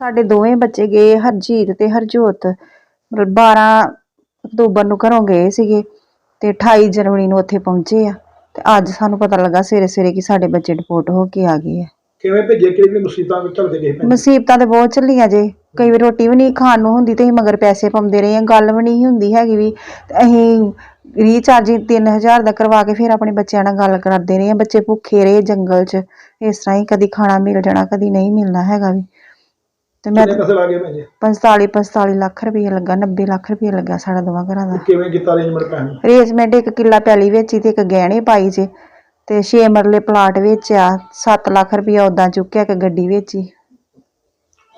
ਸਾਡੇ ਦੋਵੇਂ ਬੱਚੇ ਗਏ ਹਰਜੀਤ ਤੇ ਹਰਜੋਤ। ਮਤਲਬ 12 ਅਕਤੂਬਰ ਨੂੰ ਘਰੋਂ ਗਏ ਸੀਗੇ ਤੇ 28 ਜਨਵਰੀ ਨੂੰ ਉੱਥੇ ਪਹੁੰਚੇ ਆ। ਤੇ ਅੱਜ ਸਾਨੂੰ ਪਤਾ ਲੱਗਾ ਸਵੇਰੇ ਸਵੇਰੇ ਕਿ ਸਾਡੇ ਬੱਚੇ ਰਿਪੋਰਟ ਹੋ ਕੇ ਆ ਗਏ ਆ। ਕਿਵੇਂ ਭੇਜੇ? ਕਿਹੜੀ ਮੁਸੀਬਤਾਂ ਵਿੱਚ ਝਲਦੇ ਗਏ ਮੁਸੀਬਤਾਂ ਤੇ ਬਹੁਤ ਚੱਲੀਆਂ ਜੇ। ਕਈ ਵਾਰ ਰੋਟੀ ਵੀ ਨਹੀਂ ਖਾਣ ਨੂੰ ਹੁੰਦੀ ਤੇ ਅਸੀਂ ਮਗਰ ਪੈਸੇ ਪਾਉਂਦੇ ਰਹੇ ਆ ਗੱਲ ਵੀ ਨਹੀਂ ਹੁੰਦੀ ਹੈਗੀ ਵੀ ਤੇ ਅਸੀਂ ਰੀਚਾਰਜ 3000 ਦਾ ਕਰਵਾ ਕੇ ਫਿਰ ਆਪਣੇ ਬੱਚਿਆਂ ਨਾਲ ਗੱਲ ਕਰਦੇ ਰਹੇ ਆ ਬੱਚੇ ਭੁੱਖੇ ਰਹੇ ਜੰਗਲ 'ਚ ਇਸ ਤਰ੍ਹਾਂ ਹੀ ਕਦੀ ਖਾਣਾ ਮਿਲ ਜਾਣਾ ਕਦੀ ਨਹੀਂ ਮਿਲਣਾ ਹੈਗਾ ਵੀ। ਤੇ ਮੈਂ ਕਿੰਨੇ ਪੈਸੇ ਲਾ ਗਏ ਭੈਣ? ਜੀ 45 45 ਲੱਖ ਰੁਪਏ ਲੱਗਾ 90 ਲੱਖ ਰੁਪਏ ਲੱਗਾ ਸਾਡਾ ਦੋਵਾਂ ਘਰਾਂ ਦਾ। ਕਿਵੇਂ ਕੀਤਾ ਅਰੇਂਜਮੈਂਟ ਭੈਣ? ਅਰੇਂਜਮੈਂਟ ਇੱਕ ਕਿੱਲਾ ਪੈਲੀ ਵੇਚੀ ਤੇ ਇੱਕ ਗਹਿਣੇ ਪਾਈ ਜੇ ਤੇ 6 ਮਰਲੇ ਪਲਾਟ ਵੇਚਿਆ 7 ਲੱਖ ਰੁਪਏ ਉਦਾਂ ਚੁੱਕਿਆ ਇੱਕ ਗੱਡੀ ਵੇਚੀ।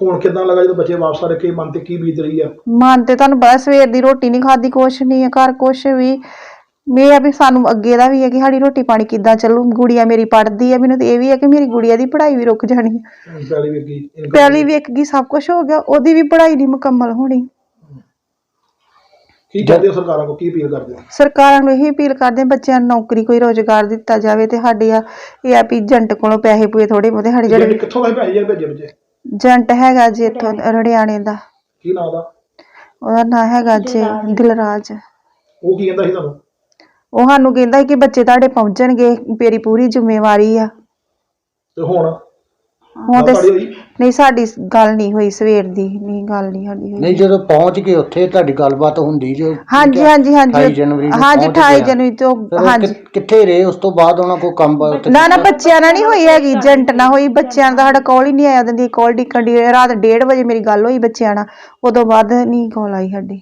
ਹੁਣ ਕਿਦਾਂ ਲੱਗਾ ਜਦੋਂ ਬੱਚੇ ਵਾਪਸ ਆ ਕੀ ਮਨ ਤੇ ਕੀ ਬੀਤ ਰਹੀ ਆ? ਮਨ ਤੇ ਤੁਹਾਨੂੰ ਪਤਾ ਸਵੇਰ ਦੀ ਰੋਟੀ ਨਹੀਂ ਖਾਦੀ ਕੁਛ ਨਹੀਂ ਹੈ ਘਰ ਕੁਛ ਵੀ। ਮੈਂ ਆ ਵੀ ਸਾਨੂੰ ਅੱਗੇ ਦਾ ਵੀ ਹੈ ਕਿ ਸਾਡੀ ਰੋਟੀ ਪਾਣੀ ਕਿੱਦਾਂ ਚੱਲੂ ਗੁੜੀਆ ਮੇਰੀ ਪੜ੍ਹਦੀ ਹੈ ਮੈਨੂੰ ਤੇ ਇਹ ਵੀ ਹੈ ਕਿ ਮੇਰੀ ਗੁੜੀਆ ਦੀ ਪੜ੍ਹਾਈ ਵੀ ਰੁਕ ਜਾਣੀ ਹੈ ਪਹਿਲੀ ਵੀ ਕੀ ਪਹਿਲੀ ਵੇਖ ਗਈ ਸਭ ਕੁਝ ਹੋ ਗਿਆ ਉਹਦੀ ਵੀ ਪੜ੍ਹਾਈ ਨਹੀਂ ਮੁਕੰਮਲ ਹੋਣੀ। ਕੀ ਕਰਦੇ ਹੋ ਸਰਕਾਰਾਂ ਕੋ ਕੀ ਅਪੀਲ ਕਰਦੇ ਹੋ? ਸਰਕਾਰਾਂ ਨੂੰ ਇਹੀ ਅਪੀਲ ਕਰਦੇ ਹਾਂ ਬੱਚਿਆਂ ਨੂੰ ਨੌਕਰੀ ਕੋਈ ਰੋਜ਼ਗਾਰ ਦਿੱਤਾ ਜਾਵੇ ਤੇ ਸਾਡੇ ਆ ਇਹ ਆ ਵੀ ਏਜੰਟ ਕੋਲੋਂ ਪੈਸੇ ਪੂਏ ਥੋੜੇ ਬਹੁਤੇ ਸਾਡੇ ਜਿਹੜੇ ਜਿਹੜੇ ਕਿੱਥੋਂ ਭੈਣ ਜੀ ਜਿਹੜੇ ਭੇਜੇ ਬੱਚੇ? ਏਜੰਟ ਹੈਗਾ ਜੀ ਇੱਥੋਂ ਰੜਿਆਣੇ ਦਾ। ਕੀ ਨਾਂ ਦਾ ਉਹਦਾ ਨਾਂ ਹੈਗਾ ਜੀ ਦਿਲਰਾਜ ਉਹ ਕੀ ਕਹਿੰਦਾ ਸੀ ਤੁਹਾਨੂੰ? ਉਹ ਸਾਨੂੰ ਕਹਿੰਦਾ ਸੀ ਕਿ ਬੱਚੇ ਤੁਹਾਡੇ ਪਹੁੰਚਣਗੇ ਮੇਰੀ ਪੂਰੀ ਜ਼ਿੰਮੇਵਾਰੀ ਆ। ਤੇ ਹੁਣ? ਹੁਣ ਤੇ ਤੁਹਾਡੀ ਹੋਈ? ਨਹੀਂ ਸਾਡੀ ਗੱਲ ਨਹੀਂ ਹੋਈ ਸਵੇਰ ਦੀ। ਨਹੀਂ ਗੱਲ ਨਹੀਂ ਸਾਡੀ ਹੋਈ। ਨਹੀਂ ਜਦੋਂ ਪਹੁੰਚ ਗਏ ਉੱਥੇ ਤੁਹਾਡੀ ਗੱਲਬਾਤ ਹੁੰਦੀ ਜੋ ਹਾਂਜੀ ਹਾਂਜੀ 28 ਹਾਂਜੀ ਜਨਵਰੀ ਨੂੰ ਹਾਂਜੀ ਪਹੁੰਚ 28 ਗਿਆ। ਜਨਵਰੀ ਤੋਂ ਫਿਰ ਉਹ ਹਾਂਜੀ। ਕਿ- ਕਿੱਥੇ ਰਹੇ? ਉਸ ਤੋਂ ਬਾਅਦ ਉਹਨਾਂ ਕੋ ਕੰਮ ਬ- ਉੱਥੇ ਨਾ ਨਾ ਬੱਚਿਆਂ ਨਾਲ ਨਹੀਂ ਹੋਈ ਹੈਗੀ ਏਜੰਟ ਨਾਲ ਹੋਈ। ਬੱਚਿਆਂ ਦਾ ਸਾਡਾ ਕਾਲ ਹੀ ਨਹੀਂ ਆਇਆ ਦਿੰਦੀ ਕਾਲ ਡਿੱਕਣ ਦੀ ਰਾਤ 1:30 ਵਜੇ ਮੇਰੀ ਗੱਲ ਹੋਈ ਬੱਚਿਆਂ ਨਾਲ। ਉਦੋਂ ਬਾਅਦ ਨਹੀਂ ਕਾਲ ਆਈ ਸਾਡੀ।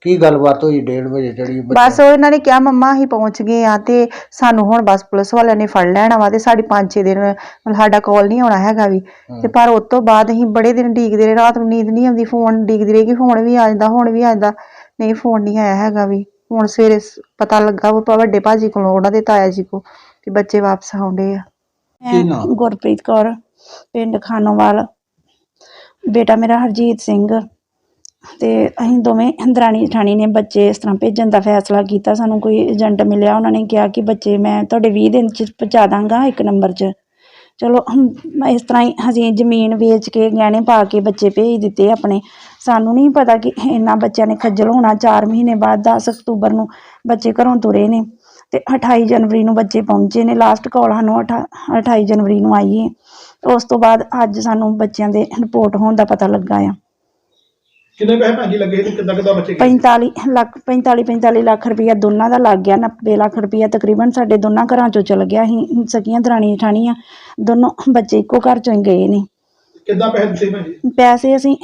ਕੀ ਗੱਲਬਾਤ ਹੋਈ 1:30 ਵਜੇ ਜਿਹੜੀ ਬੱਚੇ- ਬਸ ਉਹ ਇਹਨਾਂ ਨੇ ਕਿਹਾ ਮੰਮਾ ਅਸੀਂ ਪਹੁੰਚ ਗਏ ਆ ਤੇ ਸਾਨੂੰ ਹੁਣ ਬਸ ਪੁਲਿਸ ਵਾਲਿਆਂ ਨੇ ਫੜ ਲੈਣਾ ਵਾ ਤੇ ਸਾਡੀ 5-6 ਦਿਨ ਮਤਲਬ ਸਾਡਾ ਕਾਲ ਨਹੀਂ ਆਉਣਾ ਹੈਗਾ ਵੀ। ਤੇ ਪਰ ਉਸ ਤੋਂ ਬਾਅਦ ਅਸੀਂ ਬੜੇ ਦਿਨ ਡੀਕਦੇ ਰਹੇ ਰਾਤ ਨੂੰ ਨੀਂਦ ਨਹੀਂ ਆਉਂਦੀ ਫੋਨ ਡੀਕਦੀ ਰਹੀ ਕਿ ਫੋਨ ਵੀ ਆ ਜਾਂਦਾ ਹੁਣ ਵੀ ਆ ਜਾਂਦਾ। ਨਹੀਂ ਫੋਨ ਨਹੀਂ ਆਇਆ ਹੈਗਾ ਵੀ। ਹੁਣ ਸਵੇਰੇ ਸ- ਪਤਾ ਲੱਗਾ ਉਹ ਪ- ਵੱਡੇ ਭਾਜੀ ਕੋਲੋਂ ਉਹਨਾਂ ਦੇ ਤਾਇਆ ਜੀ ਕੋ ਕਿ ਬੱਚੇ ਵਾਪਸ ਆਉਂਦੇ ਆ। ਕੀ ਨਾਮ? ਗੁਰਪ੍ਰੀਤ ਕੌਰ ਪਿੰਡ ਖਾਨੋਵਾਲ। ਬੇਟਾ ਮੇਰਾ ਹਰਜੀਤ ਸਿੰਘ। ਤੇ ਅਸੀਂ ਦੋਵੇਂ ਦਰਾਣੀ ਜਠਾਣੀ ਨੇ ਬੱਚੇ ਇਸ ਤਰ੍ਹਾਂ ਭੇਜਣ ਦਾ ਫੈਸਲਾ ਕੀਤਾ। ਸਾਨੂੰ ਕੋਈ ਏਜੰਟ ਮਿਲਿਆ, ਉਹਨਾਂ ਨੇ ਕਿਹਾ ਕਿ ਬੱਚੇ ਮੈਂ ਤੁਹਾਡੇ 20 ਦਿਨ ਚ ਪਹੁੰਚਾ ਦਾਂਗਾ ਇੱਕ ਨੰਬਰ 'ਚ। ਚਲੋ ਇਸ ਤਰ੍ਹਾਂ ਹੀ ਅਸੀਂ ਜ਼ਮੀਨ ਵੇਚ ਕੇ ਗਹਿਣੇ ਪਾ ਕੇ ਬੱਚੇ ਭੇਜ ਦਿੱਤੇ ਆਪਣੇ। ਸਾਨੂੰ ਨਹੀਂ ਪਤਾ ਕਿ ਇਹਨਾਂ ਬੱਚਿਆਂ ਨੇ ਖੱਜਲ ਹੋਣਾ। 4 ਮਹੀਨੇ ਬਾਅਦ 10 ਅਕਤੂਬਰ ਨੂੰ ਬੱਚੇ ਘਰੋਂ ਤੁਰੇ ਨੇ ਤੇ 28 ਜਨਵਰੀ ਨੂੰ ਬੱਚੇ ਪਹੁੰਚੇ ਨੇ। ਲਾਸਟ ਕਾਲ ਸਾਨੂੰ ਅਠਾ- 28 ਜਨਵਰੀ ਨੂੰ ਆਈ ਹੈ ਉਸ ਤੋਂ ਬਾਅਦ ਅੱਜ ਸਾਨੂੰ ਬੱਚਿਆਂ ਦੇ ਰਿਪੋਰਟ ਹੋਣ ਦਾ ਪਤਾ ਲੱਗਾ ਆ। ਕਿੰਨੇ ਪੈਸੇ ਭੈਣ ਜੀ ਲੱਗੇ ਤੇ ਕਿੱਦਾਂ ਕਿੱਦਾਂ ਬੱਚੇ ਗਏ 45 ਲੱਖ 45 45 ਲੱਖ ਰੁਪਈਆ ਦੋਨਾਂ ਦਾ ਲੱਗ ਗਿਆ 90 ਲੱਖ ਰੁਪਈਆ ਤਕਰੀਬਨ ਸਾਡੇ ਦੋਨਾਂ ਘਰਾਂ ਚੋਂ ਚਲ ਗਿਆ ਅਸੀਂ ਸਕੀਆਂ ਦਰਾਣੀ ਠਾਣੀਆਂ ਦੋਨੋਂ ਬੱਚੇ ਇੱਕੋ ਘਰ ਚੋਂ ਹੀ ਗਏ ਨੇ। ਕਿੱਦਾਂ ਪੈਸੇ ਦਿੱਤੇ ਭੈਣ ਜੀ? ਪੈਸੇ ਅਸੀਂ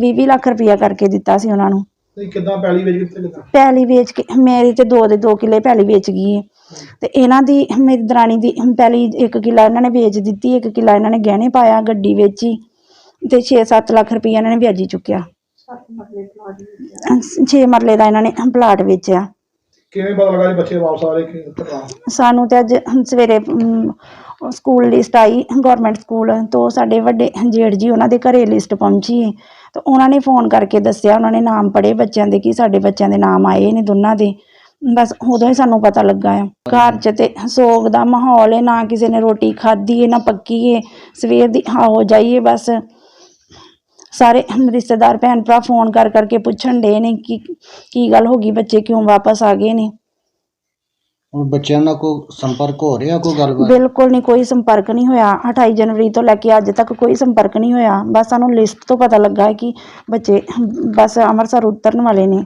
20 ਲੱਖ ਰੁਪਈਆ ਕਰਕੇ ਦਿੱਤਾ ਸੀ ਉਹਨਾਂ ਨੂੰ। ਨਹੀਂ ਕਿੱਦਾਂ ਪੈਲੀ ਵੇਚ ਕਿੱਥੇ ਕਿੱਦਾਂ? ਪੈਲੀ ਵੇਚ ਕੇ ਮੇਰੀ ਤੇ ਦੋ ਦੇ ਦੋ ਕਿੱਲੇ ਪੈਲੀ ਵੇਚ ਗਈ ਹੈ ਤੇ ਇਹਨਾਂ ਦੀ ਮੇਰੀ ਦਰਾਣੀ ਦੀ ਪੈਲੀ ਇੱਕ ਕਿੱਲਾ ਇਹਨਾਂ ਨੇ ਵੇਚ ਦਿੱਤੀ ਇੱਕ ਕਿੱਲਾ ਇਹਨਾਂ ਨੇ ਗਹਿਣੇ ਪਾਇਆ ਗੱਡੀ ਵੇਚੀ ਤੇ 6-7 ਲੱਖ ਰੁਪਈਆ ਇਹਨਾਂ ਨੇ ਵਿਆਜੀ ਚੁੱਕਿਆ। 6 ਮਰਲੇ ਦਾ ਇਹਨਾਂ ਨੇ ਪਲਾਟ ਵੇਚਿਆ ਕਿਵੇਂ ਪਤਾ ਲੱਗਾ ਜੀ ਬੱਚੇ ਵਾਪਸ ਆ ਰਹੇ ਕਿ ਕਿੱਦਾਂ ਸਾਨੂੰ ਤੇ ਅੱਜ ਸਵੇਰੇ ਅਮ, ਸਕੂਲ ਲਿਸਟ ਆਈ ਗਵਰਨਮੈਂਟ ਸਕੂਲ ਤੋਂ ਸਾਡੇ ਵੱਡੇ ਜੇਠ ਜੀ ਉਹਨਾਂ ਦੇ ਘਰੇ ਲਿਸਟ ਪਹੁੰਚੀ ਹੈ ਤੇ ਉਹਨਾਂ ਨੇ ਫੋਨ ਕਰਕੇ ਦੱਸਿਆ ਉਹਨਾਂ ਨੇ ਨਾਮ ਪੜੇ ਬੱਚਿਆਂ ਦੇ ਕਿ ਸਾਡੇ ਬੱਚਿਆਂ ਦੇ ਨਾਮ ਆਏ ਨੇ ਦੋਨਾਂ ਦੇ। ਬਸ ਉਦੋਂ ਹੀ ਸਾਨੂੰ ਪਤਾ ਲੱਗਾ ਆ। ਘਰ 'ਚ ਤੇ ਸੋਗ ਦਾ ਮਾਹੌਲ ਹੈ ਨਾ ਕਿਸੇ ਨੇ ਰੋਟੀ ਖਾਧੀ ਹੈ ਨਾ ਪੱਕੀ ਹੈ ਸਵੇਰ ਦੀ ਆਓ ਜਾਈਏ ਬਸ। ਸਾਰੇ ਰਿਸ਼ਤੇਦਾਰ ਭੈਣ ਭਰਾ ਫੋਨ ਕਰ ਕਰਕੇ ਪੁੱਛਣ ਡੇ ਨੇ ਕਿ ਕੀ ਗੱਲ ਹੋ ਗਈ ਬੱਚੇ ਕਿਉਂ ਵਾਪਸ ਆ ਗਏ ਨੇ? ਹੁਣ ਬੱਚਿਆਂ ਨਾਲ ਕੋਈ ਸੰਪਰਕ ਹੋ ਰਿਹਾ ਕੋਈ ਗੱਲਬਾਤ? ਬਿਲਕੁਲ ਨਹੀਂ ਕੋਈ ਸੰਪਰਕ ਨਹੀਂ ਹੋਇਆ। 28 ਜਨਵਰੀ ਤੋਂ ਲੈ ਕੇ ਅੱਜ ਤੱਕ ਕੋਈ ਸੰਪਰਕ ਨਹੀਂ ਹੋਇਆ। ਬਸ ਸਾਨੂੰ ਲਿਸਟ ਤੋਂ ਪਤਾ ਲੱਗਾ ਹੈ ਕਿ ਬੱਚੇ ਬਸ ਅੰਮ੍ਰਿਤਸਰ ਉਤਰਨ ਵਾਲੇ ਨੇ।